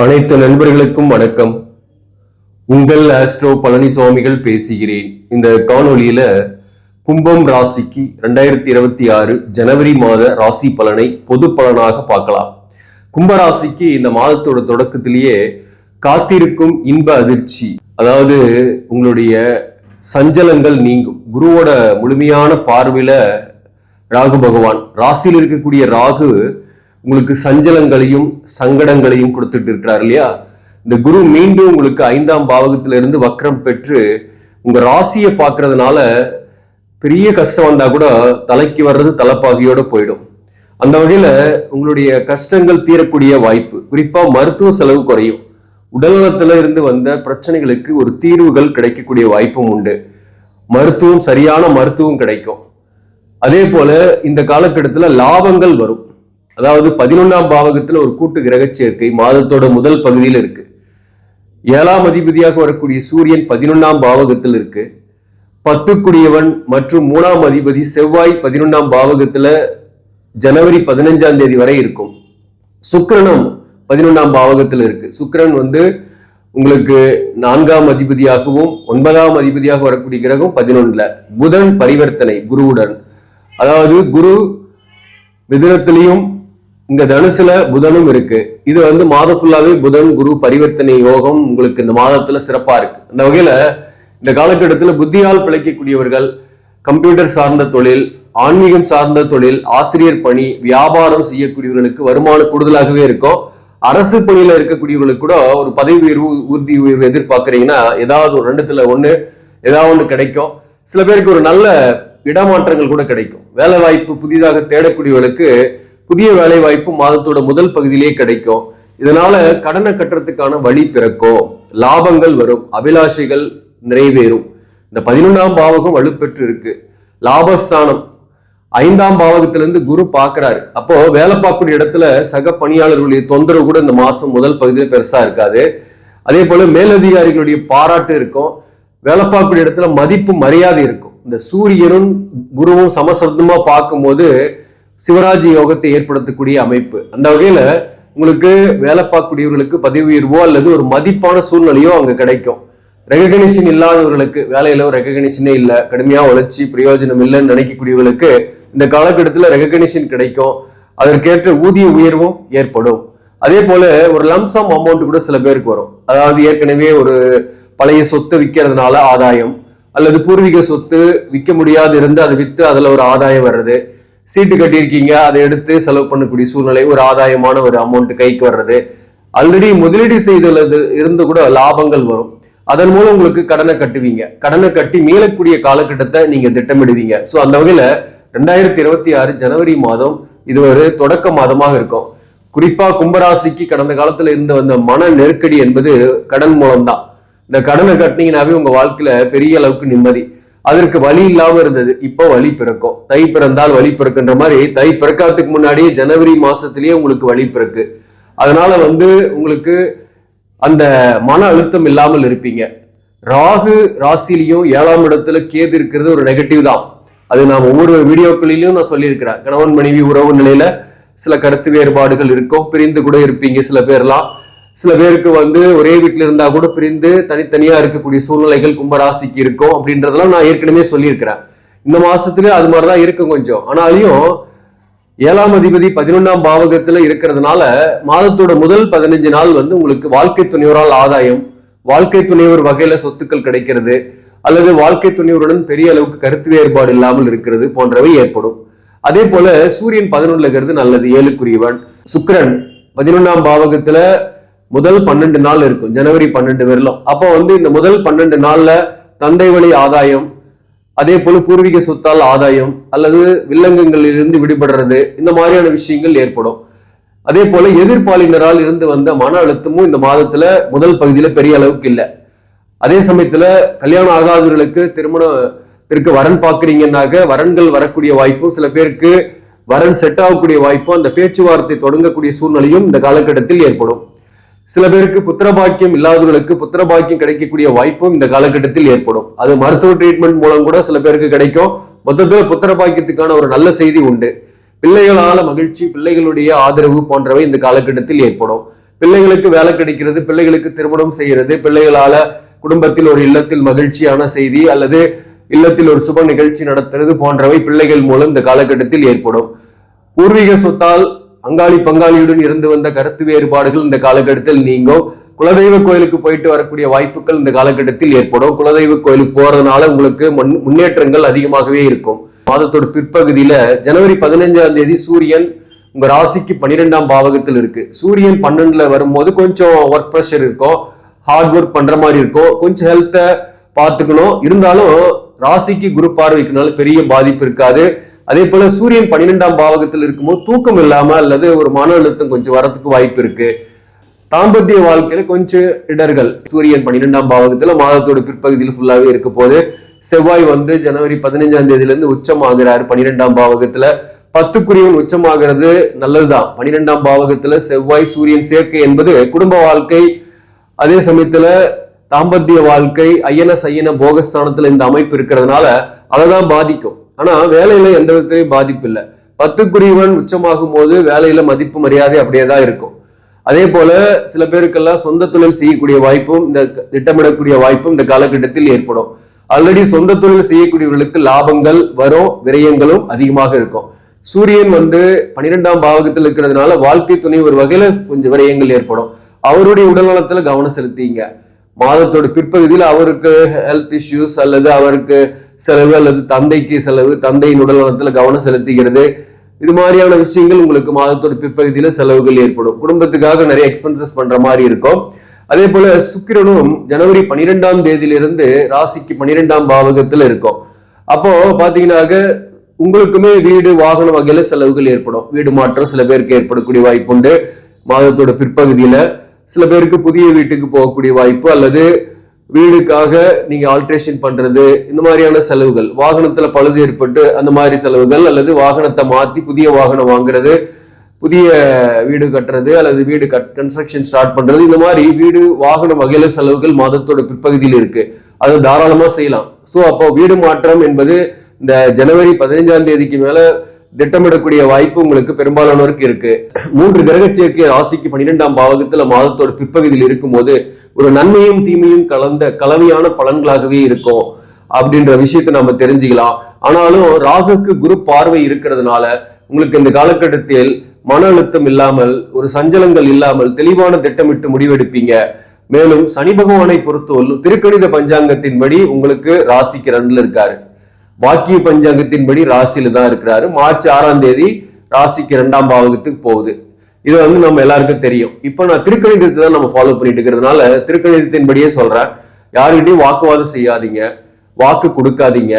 அனைத்து நண்பர்களுக்கும் வணக்கம். உங்கள் ஆஸ்ட்ரோ பழனிசுவாமிகள் பேசுகிறேன். இந்த காணொலியில கும்பம் ராசிக்கு ரெண்டாயிரத்தி இருபத்தி ஆறு ஜனவரி மாத ராசி பலனை பொது பலனாக பார்க்கலாம். கும்ப ராசிக்கு இந்த மாதத்தோட தொடக்கத்திலேயே காத்திருக்கும் இன்ப அதிர்ச்சி அதாவது உங்களுடைய சஞ்சலங்கள் நீங்கும். குருவோட முழுமையான பார்வையில ராகு பகவான் ராசியில் இருக்கக்கூடிய ராகு உங்களுக்கு சஞ்சலங்களையும் சங்கடங்களையும் கொடுத்துட்டு இருக்கிறார் இல்லையா? இந்த குரு மீண்டும் உங்களுக்கு ஐந்தாம் பாவகத்திலிருந்து வக்ரம் பெற்று உங்க ராசியை பார்க்கறதுனால பெரிய கஷ்டம் வந்தா கூட தலைக்கு வர்றது தலைப்பாகியோட போயிடும். அந்த வகையில உங்களுடைய கஷ்டங்கள் தீரக்கூடிய வாய்ப்பு குறிப்பா மருத்துவ செலவு குறையும். உடல்நலத்துல இருந்து வந்த பிரச்சனைகளுக்கு ஒரு தீர்வுகள் கிடைக்கக்கூடிய வாய்ப்பும் உண்டு. மருத்துவம் சரியான மருத்துவம் கிடைக்கும். அதே போல இந்த காலகட்டத்துல லாபங்கள் வரும். அதாவது பதினொன்றாம் பாவகத்தில் ஒரு கூட்டு கிரக சேர்க்கை மாதத்தோட முதல் பகுதியில் இருக்கு. ஏழாம் அதிபதியாக வரக்கூடிய சூரியன் பதினொன்றாம் பாவகத்தில் இருக்கு. பத்துக்குடியவன் மற்றும் மூணாம் அதிபதி செவ்வாய் பதினொன்றாம் பாவகத்துல ஜனவரி பதினஞ்சாம் தேதி வரை இருக்கும். சுக்கிரனும் பதினொன்றாம் பாவகத்தில் இருக்கு. சுக்கிரன் வந்து உங்களுக்கு நான்காம் அதிபதியாகவும் ஒன்பதாம் அதிபதியாக வரக்கூடிய கிரகம் பதினொன்றுல புதன் பரிவர்த்தனை குருவுடன். அதாவது குரு மிதுனத்திலையும் இங்க தனுசுல புதனும் இருக்கு. இது வந்து மாதம் ஃபுல்லாவே புதன் குரு பரிவர்த்தனை யோகம் உங்களுக்கு இந்த மாதத்துல சிறப்பா இருக்கு. அந்த வகையில இந்த காலகட்டத்தில் புத்தியால் பிழைக்கக்கூடியவர்கள் கம்ப்யூட்டர் சார்ந்த தொழில் ஆன்மீகம் சார்ந்த தொழில் ஆசிரியர் பணி வியாபாரம் செய்யக்கூடியவர்களுக்கு வருமானம் கூடுதலாகவே இருக்கும். அரசு பணியில இருக்கக்கூடியவர்களுக்கு கூட ஒரு பதவி உயர்வு உறுதி உயர்வு எதிர்பார்க்குறீங்கன்னா ஏதாவது ஒரு ரெண்டுத்துல ஒண்ணு ஏதாவது ஒன்று கிடைக்கும். சில பேருக்கு ஒரு நல்ல இடமாற்றங்கள் கூட கிடைக்கும். வேலை வாய்ப்பு புதிதாக தேடக்கூடியவர்களுக்கு புதிய வேலை வாய்ப்பு மாதத்தோட முதல் பகுதியிலேயே கிடைக்கும். இதனால கடனை கட்டுறதுக்கான வழி பிறக்கும். லாபங்கள் வரும். அபிலாஷைகள் நிறைவேறும். இந்த பதினொன்றாம் பாவகம் வலுப்பெற்று இருக்கு லாபஸ்தானம். ஐந்தாம் பாவகத்திலிருந்து குரு பாக்குறாரு அப்போ வேலை பார்க்கக்கூடிய இடத்துல சக பணியாளர்களுடைய தொந்தரவு கூட இந்த மாசம் முதல் பகுதியில் பெருசா இருக்காது. அதே போல மேலதிகாரிகளுடைய பாராட்டு இருக்கும். வேலை பார்க்கக்கூடிய இடத்துல மதிப்பு மரியாதை இருக்கும். இந்த சூரியனும் குருவும் சமசப்தமா பார்க்கும்போது சிவராஜ் யோகத்தை ஏற்படுத்தக்கூடிய அமைப்பு. அந்த வகையில உங்களுக்கு வேலை பார்க்கக்கூடியவர்களுக்கு பதவி உயர்வோ அல்லது ஒரு மதிப்பான சூழ்நிலையோ அங்க கிடைக்கும். ரெகக்னிஷன் இல்லாதவர்களுக்கு வேலையில ஒரு ரெகக்னிஷனே இல்லை. கடுமையா உழைச்சி பிரயோஜனம் இல்லைன்னு நினைக்கக்கூடியவர்களுக்கு இந்த காலகட்டத்தில் ரெகக்னிஷன் கிடைக்கும். அதற்கேற்ற ஊதிய உயர்வும் ஏற்படும். அதே போல ஒரு லம்சம் அமௌண்ட் கூட சில பேருக்கு வரும். அதாவது ஏற்கனவே ஒரு பழைய சொத்து விற்கிறதுனால ஆதாயம் அல்லது பூர்வீக சொத்து விற்க முடியாது இருந்து அதை விற்று அதுல ஒரு ஆதாயம் வர்றது. சீட்டு கட்டியிருக்கீங்க அதை எடுத்து செலவு பண்ணக்கூடிய சூழ்நிலை ஒரு ஆதாயமான ஒரு அமௌண்ட் கைக்கு வர்றது. ஆல்ரெடி முதலீடு செய்துள்ளது இருந்து கூட லாபங்கள் வரும். அதன் மூலம் உங்களுக்கு கடனை கட்டுவீங்க. கடனை கட்டி மீளக்கூடிய காலகட்டத்தை நீங்க திட்டமிடுவீங்க. ஸோ அந்த வகையில ரெண்டாயிரத்தி இருபத்தி ஆறு ஜனவரி மாதம் இது ஒரு தொடக்க மாதமாக இருக்கும். குறிப்பா கும்பராசிக்கு கடந்த காலத்துல இருந்து வந்த மன நெருக்கடி என்பது கடன் மூலம்தான். இந்த கடனை கட்டினீங்கன்னாவே உங்க வாழ்க்கையில பெரிய அளவுக்கு நிம்மதி. அதற்கு வழி இல்லாம இருந்தது. இப்போ வழி பிறக்கும். தை பிறந்தால் வழி பிறக்குன்ற மாதிரி தை பிறக்காததுக்கு முன்னாடியே ஜனவரி மாசத்திலேயே உங்களுக்கு வழி பிறக்கு. அதனால வந்து உங்களுக்கு அந்த மன அழுத்தம் இல்லாமல் இருப்பீங்க. ராகு ராசிலையும் ஏழாம் இடத்துல கேது இருக்கிறது ஒரு நெகட்டிவ் தான். அது நான் ஒவ்வொரு வீடியோக்களிலையும் நான் சொல்லியிருக்கிறேன். கணவன் மனைவி உறவு நிலையில சில கருத்து வேறுபாடுகள் இருக்கும். பிரிந்து கூட இருப்பீங்க சில பேர்லாம். சில பேருக்கு வந்து ஒரே வீட்டில் இருந்தா கூட பிரிந்து தனித்தனியா இருக்கக்கூடிய சூழ்நிலைகள் கும்பராசிக்கு இருக்கும் அப்படின்றதெல்லாம் நான் ஏற்கனவே சொல்லியிருக்கிறேன். இந்த மாசத்துல அது மாதிரிதான் இருக்கும் கொஞ்சம். ஆனாலையும் ஏழாம் அதிபதி பதினொன்றாம் பாவகத்துல இருக்கிறதுனால மாதத்தோட முதல் பதினஞ்சு நாள் வந்து உங்களுக்கு வாழ்க்கை துணைவரால் ஆதாயம் வாழ்க்கை துணைவர் வகையில சொத்துக்கள் கிடைக்கிறது அல்லது வாழ்க்கை துணைவருடன் பெரிய அளவுக்கு கருத்து வேறுபாடு இல்லாமல் இருக்கிறது போன்றவை ஏற்படும். அதே போல சூரியன் பதினொன்றுல இருக்கிறது நல்லது ஏழுக்குரியவன். சுக்கிரன் பதினொன்றாம் பாவகத்துல முதல் பன்னெண்டு நாள் இருக்கும். ஜனவரி பன்னெண்டு வரலாம் அப்போ வந்து இந்த முதல் பன்னெண்டு நாள்ல தந்தை வழி ஆதாயம் அதே போல பூர்வீக சொத்தால் ஆதாயம் அல்லது வில்லங்கங்களில் இருந்து விடுபடுறது இந்த மாதிரியான விஷயங்கள் ஏற்படும். அதே போல எதிர்ப்பாளினரால் இருந்து வந்த மன அழுத்தமும் இந்த மாதத்துல முதல் பகுதியில பெரிய அளவுக்கு இல்லை. அதே சமயத்துல கல்யாணம் ஆகாதவர்களுக்கு திருமணத்திற்கு வரன் பார்க்குறீங்கன்னாக்க வரன்கள் வரக்கூடிய வாய்ப்பும் சில பேருக்கு வரன் செட் ஆகக்கூடிய வாய்ப்பும் அந்த பேச்சுவார்த்தை தொடங்கக்கூடிய சூழ்நிலையும் இந்த காலகட்டத்தில் ஏற்படும். சில பேருக்கு புத்திரபாக்கியம் இல்லாதவர்களுக்கு புத்திரபாக்கியம் கிடைக்கக்கூடிய வாய்ப்பும் இந்த காலகட்டத்தில் ஏற்படும். அது மருத்துவ ட்ரீட்மெண்ட் மூலம் கூட சில பேருக்கு கிடைக்கும். மொத்தத்தில் புத்திரபாக்கியத்துக்கான ஒரு நல்ல செய்தி உண்டு. பிள்ளைகளால மகிழ்ச்சி பிள்ளைகளுடைய ஆதரவு போன்றவை இந்த காலகட்டத்தில் ஏற்படும். பிள்ளைகளுக்கு வேலை கிடைக்கிறது பிள்ளைகளுக்கு திருமணம் செய்கிறது பிள்ளைகளால குடும்பத்தில் ஒரு இல்லத்தில் மகிழ்ச்சியான செய்தி அல்லது இல்லத்தில் ஒரு சுப நிகழ்ச்சி நடத்துறது போன்றவை பிள்ளைகள் மூலம் இந்த காலகட்டத்தில் ஏற்படும். பூர்வீக சொத்தால் அங்காளி பங்காளியுடன் இருந்து வந்த கருத்து வேறுபாடுகள் இந்த காலகட்டத்தில் நீங்கும். குலதெய்வ கோயிலுக்கு போயிட்டு வரக்கூடிய வாய்ப்புகள் இந்த காலகட்டத்தில் ஏற்படும். குலதெய்வ கோயிலுக்கு போறதுனால உங்களுக்கு முன்- முன்னேற்றங்கள் அதிகமாகவே இருக்கும். மாதத்தோட பிற்பகுதியில ஜனவரி பதினைஞ்சாம் தேதி சூரியன் உங்க ராசிக்கு பன்னிரெண்டாம் பாவகத்தில் இருக்கு. சூரியன் பன்னெண்டுல வரும்போது கொஞ்சம் ஒர்க் ப்ரெஷர் இருக்கும். ஹார்ட் ஒர்க் பண்ற மாதிரி இருக்கும். கொஞ்சம் ஹெல்த்தை பார்த்துக்கணும். இருந்தாலும் ராசிக்கு குரு பார்வைக்குனால பெரிய பாதிப்பு இருக்காது. அதே போல சூரியன் பன்னிரெண்டாம் பாவகத்தில் இருக்கும்போது தூக்கம் இல்லாம அல்லது ஒரு மன அழுத்தம் கொஞ்சம் வரத்துக்கு வாய்ப்பு இருக்கு. தாம்பத்திய வாழ்க்கையில கொஞ்சம் இடர்கள். சூரியன் பன்னிரெண்டாம் பாவகத்துல மாதத்தோட பிற்பகுதியில் ஃபுல்லாவே இருக்க போது செவ்வாய் வந்து ஜனவரி பதினைஞ்சாம் தேதியில இருந்து உச்சமாகிறாரு பன்னிரெண்டாம் பாவகத்துல. பத்துக்குரியவன் உச்சமாகிறது நல்லதுதான். பன்னிரெண்டாம் பாவகத்துல செவ்வாய் சூரியன் சேர்க்கை என்பது குடும்ப வாழ்க்கை. அதே சமயத்துல தாம்பத்திய வாழ்க்கை ஐயன சையன போகஸ்தானத்துல இந்த அமைப்பு இருக்கிறதுனால அததான் பாதிக்கும். ஆனா வேலையில எந்த விதத்திலையும் பாதிப்பு இல்லை. பத்துக்குரியவன் உச்சமாகும் போது வேலையில மதிப்பு மரியாதை அப்படியே தான் இருக்கும். அதே போல சில பேருக்கெல்லாம் சொந்த தொழில் செய்யக்கூடிய வாய்ப்பும் இந்த திட்டமிடக்கூடிய வாய்ப்பும் இந்த காலகட்டத்தில் ஏற்படும். ஆல்ரெடி சொந்த தொழில் செய்யக்கூடியவர்களுக்கு லாபங்கள் வரும் விரயங்களும் அதிகமாக இருக்கும். சூரியன் வந்து பன்னிரெண்டாம் பாவகத்தில் இருக்கிறதுனால வாழ்க்கை துணை ஒரு வகையில கொஞ்சம் விரயங்கள் ஏற்படும். அவருடைய உடல்நலத்துல கவனம் செலுத்திங்க. மாதத்தோட பிற்பகுதியில் அவருக்கு ஹெல்த் இஷ்யூஸ் அல்லது அவருக்கு செலவு அல்லது தந்தைக்கு செலவு தந்தையின் உடல்நலத்துல கவனம் செலுத்துகிறது. இது மாதிரியான விஷயங்கள் உங்களுக்கு மாதத்தோட பிற்பகுதியில் செலவுகள் ஏற்படும். குடும்பத்துக்காக நிறைய எக்ஸ்பென்சஸ் பண்ற மாதிரி இருக்கும். அதே போல சுக்கிரனும் ஜனவரி பன்னிரெண்டாம் தேதியிலிருந்து ராசிக்கு பன்னிரெண்டாம் பாவகத்தில் இருக்கும். அப்போ பாத்தீங்கன்னாக்க உங்களுக்குமே வீடு வாகன வகையில செலவுகள் ஏற்படும். வீடு மாற்றம் சில பேருக்கு ஏற்படக்கூடிய வாய்ப்புண்டு. மாதத்தோட பிற்பகுதியில சில பேருக்கு புதிய வீட்டுக்கு போகக்கூடிய வாய்ப்பு அல்லது வீடுக்காக நீங்க ஆல்ட்ரேஷன் பண்றது இந்த மாதிரியான செலவுகள் வாகனத்துல பழுது ஏற்பட்டு அந்த மாதிரி செலவுகள் அல்லது வாகனத்தை மாத்தி புதிய வாகனம் வாங்குறது புதிய வீடு கட்டுறது அல்லது வீடு கட் கன்ஸ்ட்ரக்ஷன் ஸ்டார்ட் பண்றது இந்த மாதிரி வீடு வாகனம் வகையில செலவுகள் மாதத்தோட பிற்பகுதியில் இருக்கு. அது தாராளமா செய்யலாம். ஸோ அப்போ வீடு மாற்றம் என்பது இந்த ஜனவரி பதினைஞ்சாம் தேதிக்கு மேல திட்டமிடக்கூடிய வாய்ப்பு உங்களுக்கு பெரும்பாலானோருக்கு இருக்கு. மூன்று கிரக சேர்க்கை ராசிக்கு பன்னிரெண்டாம் பாவகத்துல மாதத்தோட பிற்பகுதியில் இருக்கும்போது ஒரு நன்மையும் தீமையும் கலந்த கலவையான பலன்களாகவே இருக்கும் அப்படின்ற விஷயத்தை நம்ம தெரிஞ்சுக்கலாம். ஆனாலும் ராகுக்கு குரு பார்வை இருக்கிறதுனால உங்களுக்கு இந்த காலகட்டத்தில் மன அழுத்தம் இல்லாமல் ஒரு சஞ்சலங்கள் இல்லாமல் தெளிவான திட்டமிட்டு முடிவெடுப்பீங்க. மேலும் சனி பகவானை பொறுத்தவரையிலும் திருக்கணித பஞ்சாங்கத்தின்படி உங்களுக்கு ராசிக்கு ரெண்டுல இருக்காரு. வாக்கிய பஞ்சாங்கத்தின்படி ராசியில தான் இருக்கிறாரு. மார்ச் ஆறாம் தேதி ராசிக்கு இரண்டாம் பாவகத்துக்கு போகுது. இது வந்து நம்ம எல்லாருக்கும் தெரியும். இப்போ நான் திருக்கணிதத்தை தான் நம்ம ஃபாலோ பண்ணிட்டு இருக்கிறதுனால திருக்கணிதத்தின்படியே சொல்றேன். யாருக்கிட்டையும் வாக்குவாதம் செய்யாதீங்க. வாக்கு கொடுக்காதீங்க.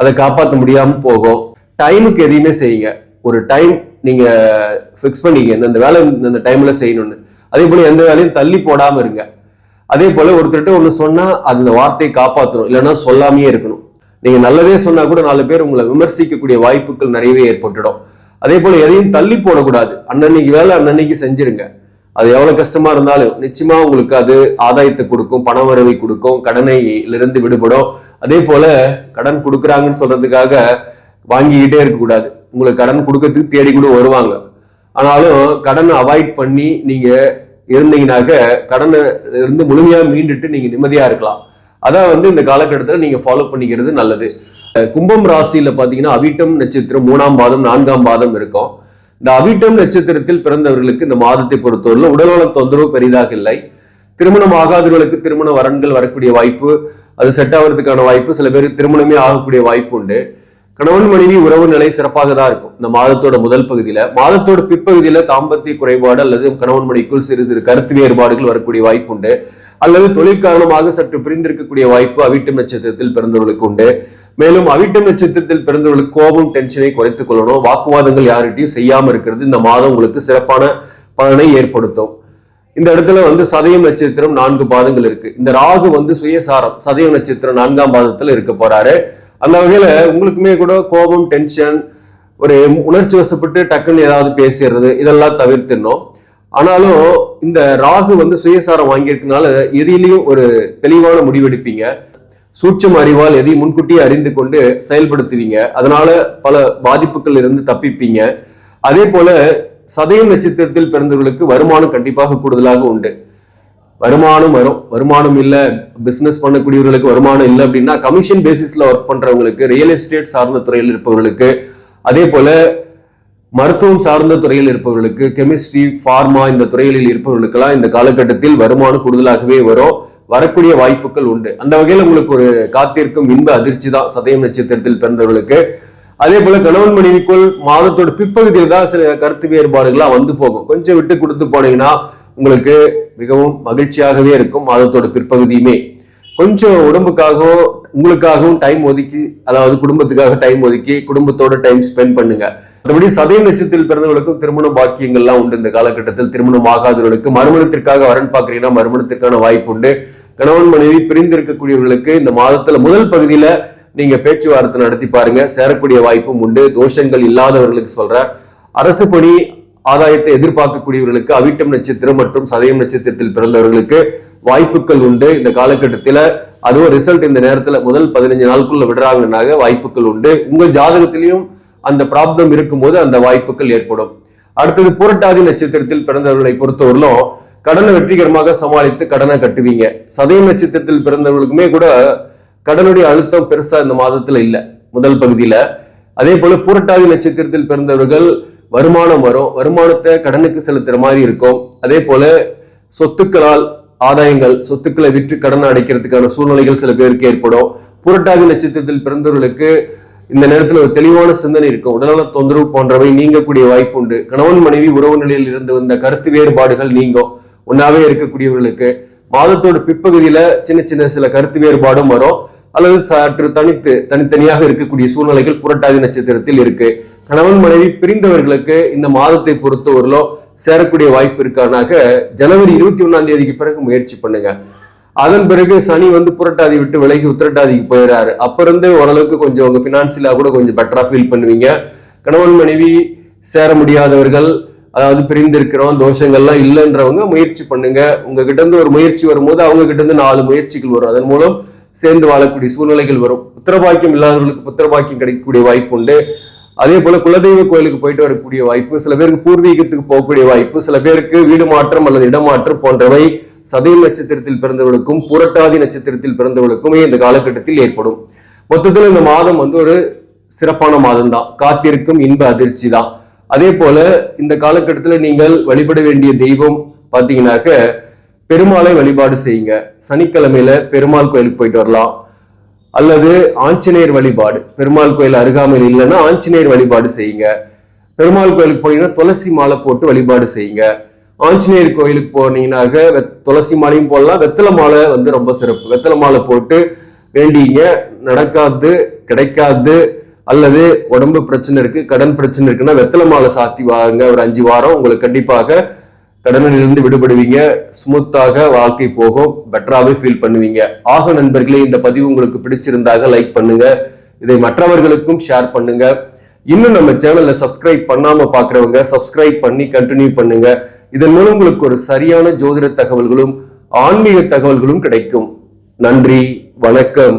அதை காப்பாற்ற முடியாம போகும். டைமுக்கு எதையுமே செய்யுங்க. ஒரு டைம் நீங்க ஃபிக்ஸ் பண்ணிக்க இந்தந்த வேலை இந்த டைம்ல செய்யணும்னு. அதே போல எந்த வேலையும் தள்ளி போடாம இருங்க. அதே போல ஒருத்தர்கிட்ட ஒன்று சொன்னா அது அந்த வார்த்தையை காப்பாற்றணும் இல்லைன்னா சொல்லாமையே இருக்கணும். நீங்க நல்லதே சொன்னா கூட நாலு பேர் உங்களை விமர்சிக்கக்கூடிய வாய்ப்புகள் நிறையவே ஏற்பட்டுடும். அதே போல எதையும் தள்ளி போடக்கூடாது. அன்னன்னைக்கு வேலை அன்னன்னைக்கு செஞ்சிருங்க. அது எவ்வளவு கஷ்டமா இருந்தாலும் நிச்சயமா உங்களுக்கு அது ஆதாயத்தை கொடுக்கும் பண வரவை கொடுக்கும் கடனையிலிருந்து விடுபடும். அதே போல கடன் கொடுக்குறாங்கன்னு சொல்றதுக்காக வாங்கிக்கிட்டே இருக்கக்கூடாது. உங்களுக்கு கடன் கொடுக்கறதுக்கு தேடி கூட வருவாங்க. ஆனாலும் கடனை அவாய்ட் பண்ணி நீங்க இருந்தீங்கனாக்க கடனை இருந்து முழுமையா மீண்டுட்டு நீங்க நிம்மதியா இருக்கலாம். அதான் வந்து இந்த காலகட்டத்தில் நீங்கள் ஃபாலோ பண்ணிக்கிறது நல்லது. கும்பம் ராசியில் பார்த்தீங்கன்னா அவிட்டம் நட்சத்திரம் மூணாம் பாதம் நான்காம் பாதம் இருக்கும். இந்த அவிட்டம் நட்சத்திரத்தில் பிறந்தவர்களுக்கு இந்த மாதத்தை பொறுத்தவரையில் உடல்நல தொந்தரவு பெரிதாக இல்லை. திருமணம் ஆகாதவர்களுக்கு திருமண வரன்கள் வரக்கூடிய வாய்ப்பு அது செட் ஆகிறதுக்கான வாய்ப்பு சில பேருக்கு திருமணமே ஆகக்கூடிய வாய்ப்பு உண்டு. கணவன் மனைவி உறவு நிலை சிறப்பாக தான் இருக்கும். இந்த மாதத்தோட முதல் பகுதியில மாதத்தோட பிற்பகுதியில தாம்பத்திய குறைபாடு அல்லது கணவன் மனைக்குள் சிறு சிறு கருத்து வேறுபாடுகள் வரக்கூடிய வாய்ப்பு உண்டு. அல்லது தொழில் காரணமாக சற்று பிரிந்திருக்கக்கூடிய வாய்ப்பு அவிட்டம் நட்சத்திரத்தில் பிறந்தவர்களுக்கு உண்டு. மேலும் அவிட்டம் நட்சத்திரத்தில் பிறந்தவர்களுக்கு கோபம் டென்ஷனை குறைத்துக் கொள்ளணும். வாக்குவாதங்கள் யார்கிட்டையும் செய்யாம இருக்கிறது. இந்த மாதம் உங்களுக்கு சிறப்பான பலனை ஏற்படுத்தும். இந்த இடத்துல வந்து சதயம் நட்சத்திரம் நான்கு பாதங்கள் இருக்கு. இந்த ராகு வந்து சுயசாரம். சதயம் நட்சத்திரம் நான்காம் பாதத்துல இருக்க போறாரு. அந்த வகையில் உங்களுக்குமே கூட கோபம் டென்ஷன் ஒரு உணர்ச்சி வசப்பட்டு டக்குன்னு ஏதாவது பேசிடுறது இதெல்லாம் தவிர்த்திடணும். ஆனாலும் இந்த ராகு வந்து சுயசாரம் வாங்கியிருக்கனால எதிலையும் ஒரு தெளிவான முடிவெடுப்பீங்க. சூட்சம் அறிவால் எதையும் முன்கூட்டியே அறிந்து கொண்டு செயல்படுத்துவீங்க. அதனால பல பாதிப்புகள் இருந்து தப்பிப்பீங்க. அதே போல சதயம் நட்சத்திரத்தில் பிறந்தவர்களுக்கு வருமானம் கண்டிப்பாக கூடுதலாக உண்டு. வருமானம் வரும் வருமானம் இல்லை பிஸ்னஸ் பண்ணக்கூடியவர்களுக்கு வருமானம் இல்லை அப்படின்னா கமிஷன் பேசிஸில் ஒர்க் பண்ணுறவங்களுக்கு ரியல் எஸ்டேட் சார்ந்த துறையில் இருப்பவர்களுக்கு அதே போல் மருத்துவம் சார்ந்த துறையில் இருப்பவர்களுக்கு கெமிஸ்ட்ரி ஃபார்மா இந்த துறைகளில் இருப்பவர்களுக்கெல்லாம் இந்த காலகட்டத்தில் வருமானம் கூடுதலாகவே வரும். வரக்கூடிய வாய்ப்புகள் உண்டு. அந்த வகையில் உங்களுக்கு ஒரு காத்திருக்கும் இன்ப அதிர்ச்சி தான் சதயம் நட்சத்திரத்தில் பிறந்தவர்களுக்கு. அதே போல கணவன் மனைவிக்குள் மாதத்தோட பிற்பகுதியில் தான் சில கருத்து வேறுபாடுகள்லாம் வந்து போகும். கொஞ்சம் விட்டு கொடுத்து போனீங்கன்னா உங்களுக்கு மிகவும் மகிழ்ச்சியாகவே இருக்கும் மாதத்தோட பிற்பகுதியுமே. கொஞ்சம் உடம்புக்காகவும் உங்களுக்காகவும் டைம் ஒதுக்கி அதாவது குடும்பத்துக்காக டைம் ஒதுக்கி குடும்பத்தோட டைம் ஸ்பெண்ட் பண்ணுங்க. மற்றபடி சதய நட்சத்திரத்தில் பிறந்தவர்களுக்கும் திருமண பாக்கியங்கள்லாம் உண்டு. இந்த காலகட்டத்தில் திருமணம் ஆகாதவர்களுக்கு மறுமணத்திற்காக வரன் பார்க்குறீங்கன்னா மறுமணத்திற்கான வாய்ப்பு உண்டு. கணவன் மனைவி பிரிந்து இருக்கக்கூடியவர்களுக்கு இந்த மாதத்துல முதல் பகுதியில நீங்க பேச்சுவார்த்தை நடத்தி பாருங்க. சேரக்கூடிய வாய்ப்பும் உண்டு. தோஷங்கள் இல்லாதவர்களுக்கு சொல்றேன். அரசு பணி ஆதாயத்தை எதிர்பார்க்கக்கூடியவர்களுக்கு அவிட்டம் நட்சத்திரம் மற்றும் சதயம் நட்சத்திரத்தில் பிறந்தவர்களுக்கு வாய்ப்புகள் உண்டு. இந்த காலகட்டத்தில் அதுவும் ரிசல்ட் இந்த நேரத்தில் முதல் பதினஞ்சு நாளுக்குள்ள விடுறாங்கன்னாக வாய்ப்புகள் உண்டு. உங்கள் ஜாதகத்திலையும் அந்த பிராப்தம் இருக்கும்போது அந்த வாய்ப்புகள் ஏற்படும். அடுத்தது புரட்டாதி நட்சத்திரத்தில் பிறந்தவர்களை பொறுத்தவரையிலும் கடனை வெற்றிகரமாக சமாளித்து கடனை கட்டுவீங்க. சதயம் நட்சத்திரத்தில் பிறந்தவர்களுக்குமே கூட கடனுடைய அழுத்தம் பெருசா இந்த மாதத்துல இல்லை. முதல் பகுதியில. அதே போல புரட்டாதி நட்சத்திரத்தில் பிறந்தவர்கள் வருமானம் வரும். வருமானத்தை கடனுக்கு செலுத்துற மாதிரி இருக்கும். அதே போல சொத்துக்களால் ஆதாயங்கள் சொத்துக்களை விற்று கடன் அடைக்கிறதுக்கான சூழ்நிலைகள் சில பேருக்கு ஏற்படும். புரட்டாதி நட்சத்திரத்தில் பிறந்தவர்களுக்கு இந்த நேரத்தில் ஒரு தெளிவான சிந்தனை இருக்கும். உடல்நல தொந்தரவு போன்றவை நீங்கக்கூடிய வாய்ப்பு உண்டு. கணவன் மனைவி உறவு நிலையில் இருந்து வந்த கருத்து வேறுபாடுகள் நீங்கும். ஒன்னாவே இருக்கக்கூடியவர்களுக்கு மாதத்தோட பிற்பகுதியில சின்ன சின்ன சில கருத்து வேறுபாடும் வரும். அல்லது சற்று தனித்து தனித்தனியாக இருக்கக்கூடிய சூழ்நிலைகள் புரட்டாதி நட்சத்திரத்தில் இருக்கு. கணவன் மனைவி பிரிந்தவர்களுக்கு இந்த மாதத்தை பொறுத்தவரையிலும் சேரக்கூடிய வாய்ப்பு இருக்கானாக ஜனவரி இருபத்தி ஒன்னாம் தேதிக்கு பிறகு முயற்சி பண்ணுங்க. அதன் பிறகு சனி வந்து புரட்டாதி விட்டு விலகி உத்திரட்டாதிக்கு போயிடுறாரு அப்ப இருந்து ஓரளவுக்கு கொஞ்சம் உங்க பினான்சியலா கூட கொஞ்சம் பெட்டரா ஃபீல் பண்ணுவீங்க. கணவன் மனைவி சேர முடியாதவர்கள் அதாவது பிரிந்திருக்கிறோம் தோஷங்கள்லாம் இல்லைன்றவங்க முயற்சி பண்ணுங்க. உங்ககிட்ட இருந்து ஒரு முயற்சி வரும்போது அவங்க கிட்ட இருந்து நாலு முயற்சிகள் வரும். அதன் மூலம் சேர்ந்து வாழக்கூடிய சூழ்நிலைகள் வரும். புத்திரபாக்கியம் இல்லாதவர்களுக்கு புத்திரபாக்கியம் கிடைக்கக்கூடிய வாய்ப்பு உண்டு. அதே போல குலதெய்வ கோயிலுக்கு போயிட்டு வரக்கூடிய வாய்ப்பு சில பேருக்கு பூர்வீகத்துக்கு போகக்கூடிய வாய்ப்பு சில பேருக்கு வீடு மாற்றம் அல்லது இடமாற்றம் போன்றவை சதய நட்சத்திரத்தில் பிறந்தவர்களுக்கும் புரட்டாதி நட்சத்திரத்தில் பிறந்தவர்களுக்குமே இந்த காலகட்டத்தில் ஏற்படும். மொத்தத்தில் இந்த மாதம் வந்து ஒரு சிறப்பான மாதம் தான் காத்திருக்கும் இன்ப அதிர்ச்சி தான் அதே போல இந்த காலகட்டத்தில் நீங்கள் வழிபட வேண்டிய தெய்வம் பார்த்தீங்கன்னாக்க பெருமாளை வழிபாடு செய்யுங்க. சனிக்கிழமையில பெருமாள் கோயிலுக்கு போயிட்டு வரலாம். அல்லது ஆஞ்சநேயர் வழிபாடு. பெருமாள் கோயில் அருகாமையில் இல்லைன்னா ஆஞ்சநேயர் வழிபாடு செய்யுங்க. பெருமாள் கோயிலுக்கு போனீங்கன்னா துளசி மாலை போட்டு வழிபாடு செய்யுங்க. ஆஞ்சநேயர் கோயிலுக்கு போனீங்கன்னாக்க துளசி மாலையும் போடலாம். வெத்தலை மாலை வந்து ரொம்ப சிறப்பு. வெத்தலை மாலை போட்டு வேண்டிங்க. நடக்காது கிடைக்காது அல்லது உடம்பு பிரச்சனை இருக்கு கடன் பிரச்சனை இருக்குன்னா வெத்தலை மாலை சாத்தி வாங்க. ஒரு அஞ்சு வாரம் உங்களுக்கு கண்டிப்பாக கடனிலிருந்து விடுபடுவீங்க. ஸ்மூத்தாக வாழ்க்கை போகும். பெட்டராகவே ஃபீல் பண்ணுவீங்க. ஆக நண்பர்களே இந்த பதிவு உங்களுக்கு பிடிச்சிருந்தாக லைக் பண்ணுங்க. இதை மற்றவர்களுக்கும் ஷேர் பண்ணுங்க. இன்னும் நம்ம சேனல்ல சப்ஸ்கிரைப் பண்ணாம பாக்குறவங்க சப்ஸ்கிரைப் பண்ணி கண்டினியூ பண்ணுங்க. இதன் மூலம் உங்களுக்கு ஒரு சரியான ஜோதிட தகவல்களும் ஆன்மீக தகவல்களும் கிடைக்கும். நன்றி வணக்கம்.